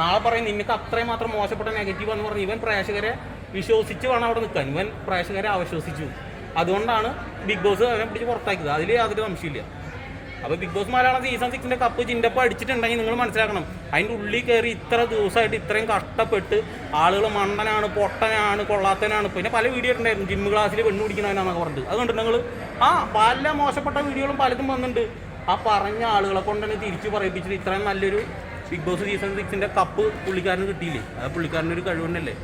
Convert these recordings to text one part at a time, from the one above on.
നാളെ പറയും നിനക്ക് അത്രയും മാത്രം മോശപ്പെട്ട നെഗറ്റീവ് എന്ന് പറഞ്ഞ് ഇവൻ പ്രേക്ഷകരെ വിശ്വസിച്ച് വേണം അവിടെ നിൽക്കാൻ. ഇവൻ പ്രേക്ഷകരെ അവശ്വസിച്ചു അതുകൊണ്ടാണ് ബിഗ് ബോസ് അവനെ പിടിച്ച് പുറത്താക്കിയത്. അതിൽ യാതൊരു സംശയമില്ല അപ്പോൾ ബിഗ് ബോസ് മലയാളം സീസൺ സിക്സിന്റെ കപ്പ് ചിന്തപ്പ് അടിച്ചിട്ടുണ്ടെങ്കിൽ നിങ്ങൾ മനസ്സിലാക്കണം. അതിന്റെ ഉള്ളിൽ കയറി ഇത്ര ദിവസമായിട്ട് ഇത്രയും കഷ്ടപ്പെട്ട് ആളുകൾ മണ്ടനാണ് പൊട്ടനാണ് കൊള്ളാത്തനാണ്. പിന്നെ പല വീഡിയോ ഉണ്ടായിരുന്നു ജിം ക്ലാസ്സിൽ പെണ്ണ് പിടിക്കണവനാന്നൊക്കെ പറഞ്ഞിട്ട്. അതുകൊണ്ട് നിങ്ങൾ ആ പല മോശപ്പെട്ട വീഡിയോകളും പലതും വന്നിട്ടുണ്ട്. ആ പറഞ്ഞ ആളുകളെ കൊണ്ട് തന്നെ തിരിച്ചു പറയിപ്പിച്ചിട്ട് ഇത്രയും നല്ലൊരു ബിഗ് ബോസ് സീസൺ സിക്സിന്റെ കപ്പ് പുള്ളിക്കാരന് കിട്ടിയില്ലേ? അത് പുള്ളിക്കാരന്റെ ഒരു കഴിവുണ്ടല്ലേ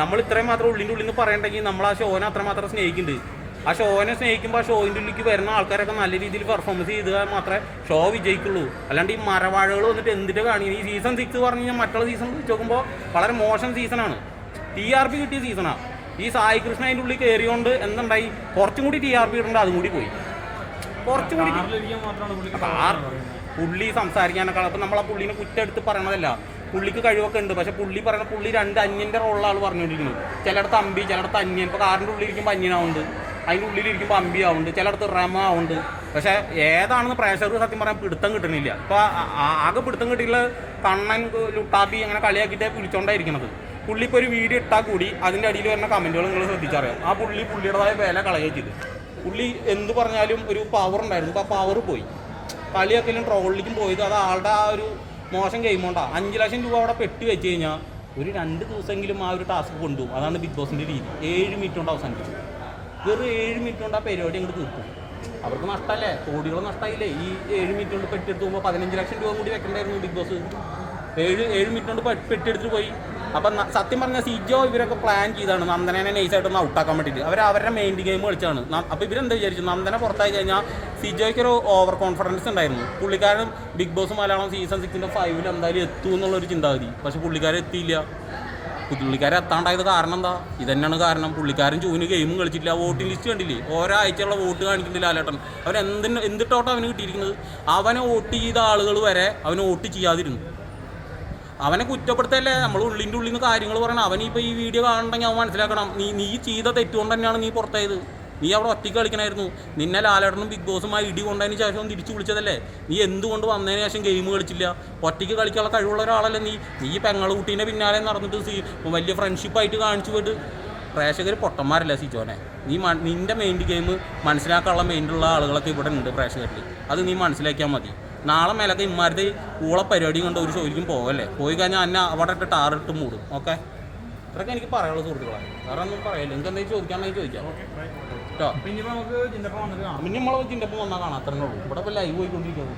നമ്മൾ ഇത്രയും മാത്രം ഉള്ളിന്റെ ഉള്ളിൽ നിന്ന് പറയണ്ടെങ്കിൽ നമ്മൾ ആ ഷോനെ അത്രമാത്രം സ്നേഹിക്കുന്നുണ്ട്. ആ ഷോനെ സ്നേഹിക്കുമ്പോൾ ആ ഷോയിന്റെ ഉള്ളിലേക്ക് വരുന്ന ആൾക്കാരൊക്കെ നല്ല രീതിയിൽ പെർഫോമൻസ് ചെയ്താൽ മാത്രമേ ഷോ വിജയിക്കുള്ളൂ. അല്ലാണ്ട് ഈ മരവാഴകൾ വന്നിട്ട് എന്തിട്ട് കാണിക്കുന്നത് ഈ സീസൺ സിക്സ് പറഞ്ഞു കഴിഞ്ഞാൽ മറ്റുള്ള സീസൺ വെച്ച് നോക്കുമ്പോൾ വളരെ മോശം സീസണാണ് ടി ആർ പി കിട്ടിയ സീസണാണ് ഈ സായി കൃഷ്ണ അതിന്റെ ഉള്ളിൽ കയറിയോണ്ട് എന്തുണ്ടായി? കുറച്ചും കൂടി ടി ആർ പി ഇടേണ്ട അതും കൂടി പോയി. കുറച്ചും കൂടി പുള്ളി സംസാരിക്കാനൊക്കെ അപ്പൊ നമ്മൾ ആ പുള്ളിനെ കുറ്റെടുത്ത് പറയണതല്ല പുള്ളിക്ക് കഴിവൊക്കെ ഉണ്ട്. പക്ഷെ പുള്ളി പറയണ പുള്ളി രണ്ട് അന്യന്റെ റോളിലാണ് ആൾ പറഞ്ഞുകൊണ്ടിരിക്കുന്നത് ചിലയിടത്ത് അമ്പി ചിലയിടത്ത് അന്യൻ. ഇപ്പോൾ കാറിന്റെ ഉള്ളിൽ ഇരിക്കുമ്പോൾ അന്യനാവുണ്ട് അതിന്റെ ഉള്ളിൽ ഇരിക്കുമ്പോൾ അമ്പി ആവുന്നുണ്ട്. ചിലയിടത്ത് റമ ആവുന്നുണ്ട്. പക്ഷെ ഏതാണെന്ന് പ്രേക്ഷകർക്ക് സത്യം പറയാൻ പിടുത്തം കിട്ടണില്ല. ഇപ്പോൾ ആകെ പിടുത്തം കിട്ടിയുള്ള കണ്ണൻ ലുട്ടാപ്പി അങ്ങനെ കളിയാക്കിയിട്ട് വിളിച്ചോണ്ടായിരിക്കണത്. പുള്ളി ഇപ്പോൾ ഒരു വീഡിയോ ഇട്ടാൽ കൂടി അതിന്റെ അടിയിൽ വരുന്ന കമന്റുകൾ നിങ്ങൾ ശ്രദ്ധിച്ചറിയാം. ആ പുള്ളി പുള്ളിയുടേതായ വില കളയുക ചെയ്ത്. പുള്ളി എന്ത് പറഞ്ഞാലും ഒരു പവർ ഉണ്ടായിരുന്നു. അപ്പോൾ ആ പവർ പോയി. കളിയൊക്കെ ട്രോളിലേക്കും പോയത് അത് ആളുടെ ആ ഒരു മോശം ഗെയിം കൊണ്ടാണ് അഞ്ച് ലക്ഷം രൂപ അവിടെ പെട്ടി വെച്ച് കഴിഞ്ഞാൽ ഒരു രണ്ട് ദിവസമെങ്കിലും ആ ഒരു ടാസ്ക് കൊണ്ടുപോകും. അതാണ് ബിഗ് ബോസിന്റെ രീതി. ഏഴ് മിനിറ്റ് കൊണ്ട് അവസാനിപ്പിച്ചു. വെറും ഏഴ് മിനിറ്റ് കൊണ്ട് ആ പരിപാടി അങ്ങോട്ട് തീർക്കും അവർക്ക് നഷ്ടമല്ലേ കോടികൾ നഷ്ടമായില്ലേ ഈ ഏഴ് മിനിറ്റ് കൊണ്ട് പെട്ടെടുത്ത് പോകുമ്പോൾ പതിനഞ്ച് ലക്ഷം രൂപ കൂടി വെക്കണ്ടായിരുന്നു ബിഗ് ബോസ് ഏഴ് ഏഴ് മിനിറ്റ് കൊണ്ട് പെട്ടെടുത്ത് പോയി. അപ്പം സത്യം പറഞ്ഞാൽ സിജോ ഇവരൊക്കെ പ്ലാൻ ചെയ്താണ്. നന്ദനെ ഒന്ന് ഔട്ടാക്കാൻ വേണ്ടിയിട്ട് അവർ അവരുടെ മെയിൻ ഗെയിം കളിച്ചാണ്. അപ്പോൾ ഇവരെന്താ വിചാരിച്ചു? നന്ദനെ പുറത്തായി കഴിഞ്ഞാൽ സിജോയ്ക്ക് ഒരു ഓവർ കോൺഫിഡൻസ് ഉണ്ടായിരുന്നു. പുള്ളിക്കാരൻ ബിഗ് ബോസ് മലയാളം സീസൺ സിക്സിന്റെ ഫൈവിൽ എന്തായാലും എത്തും എന്നുള്ളൊരു ചിന്താഗതി. പക്ഷെ പുള്ളിക്കാരൻ എത്തിയില്ല. പുള്ളിക്കാരൻ എത്താണ്ടായത് കാരണം എന്താ? ഇതന്നെയാണ് കാരണം. പുള്ളിക്കാരൻ ജൂന് ഗെയിമും കളിച്ചിട്ടില്ല. വോട്ടിംഗ് ലിസ്റ്റ് കണ്ടില്ലേ? ഒരാഴ്ചയുള്ള വോട്ട് കാണിക്കുന്നില്ല ലാലേട്ടൻ. അവൻ എന്തിന് എന്തിട്ടോട്ടോ അവന് കിട്ടിയിരിക്കുന്നത്? അവനെ വോട്ട് ചെയ്ത ആളുകൾ വരെ അവന് വോട്ട് ചെയ്യാതിരുന്നു. അവനെ കുറ്റപ്പെടുത്തല്ലേ? നമ്മൾ ഉള്ളിന്റെ ഉള്ളിൽ നിന്ന് കാര്യങ്ങൾ പറയണം. അവൻ ഇപ്പോൾ ഈ വീഡിയോ കാണണമെങ്കിൽ അവൻ മനസ്സിലാക്കണം. നീ നീ ചെയ്ത തെറ്റുകൊണ്ട് തന്നെയാണ് നീ പുറത്തായത്. നീ അവിടെ ഒറ്റയ്ക്ക് കളിക്കണമായിരുന്നു നിന്നെ ലാലേട്ടനും ബിഗ് ബോസുമായി ഇടി കൊണ്ടതിന് ശേഷം തിരിച്ചു വിളിച്ചതല്ലേ? നീ എന്തുകൊണ്ട് വന്നതിന് ശേഷം ഗെയിം കളിച്ചില്ല? ഒറ്റയ്ക്ക് കളിക്കാനുള്ള കഴിവുള്ള ഒരാളല്ലേ നീ? നീ പെങ്ങൾ കുട്ടീന്റെ പിന്നാലെ നടന്നിട്ട് വലിയ ഫ്രണ്ട്ഷിപ്പായിട്ട് കാണിച്ചു പോയിട്ട് പ്രേക്ഷകർ പൊട്ടന്മാരല്ല സിജോനെ നീ നിന്റെ മെയിൻ ഗെയിം മനസ്സിലാക്കാനുള്ള മെയിനുള്ള ആളുകളൊക്കെ ഇവിടെ ഉണ്ട് പ്രേക്ഷകരിൽ അത് നീ മനസ്സിലാക്കിയാൽ മതി. നാളെ മേലൊക്കെ ഇമ്മാരുടെ ഊള പരിപാടി കൊണ്ട് ഒരു ശരിക്കും പോകല്ലേ പോയി കഴിഞ്ഞാൽ എന്നെ അവിടെ ഇട്ട് ടാറിട്ട് മൂടും. ഓക്കെ? ഇത്രയൊക്കെ എനിക്ക് പറയാനുള്ള സുഹൃത്തുക്കളാണ് വേറെ ഒന്നും പറയില്ല? നിങ്ങൾക്ക് എന്തെങ്കിലും ചോദിക്കാണെങ്കിൽ ചോദിക്കാം. കേട്ടോ പിന്നെ ഇനിയിപ്പോ നമുക്ക് ചിന്തപ്പം വന്നിട്ട് കാണാം. പിന്നെ നമ്മൾ ചിന്തപ്പം വന്നാൽ കാണാം. അത്രേ ഉള്ളൂ. ഇവിടെ ഇപ്പോൾ ലൈവ് പോയിക്കൊണ്ടിരിക്കുന്നത്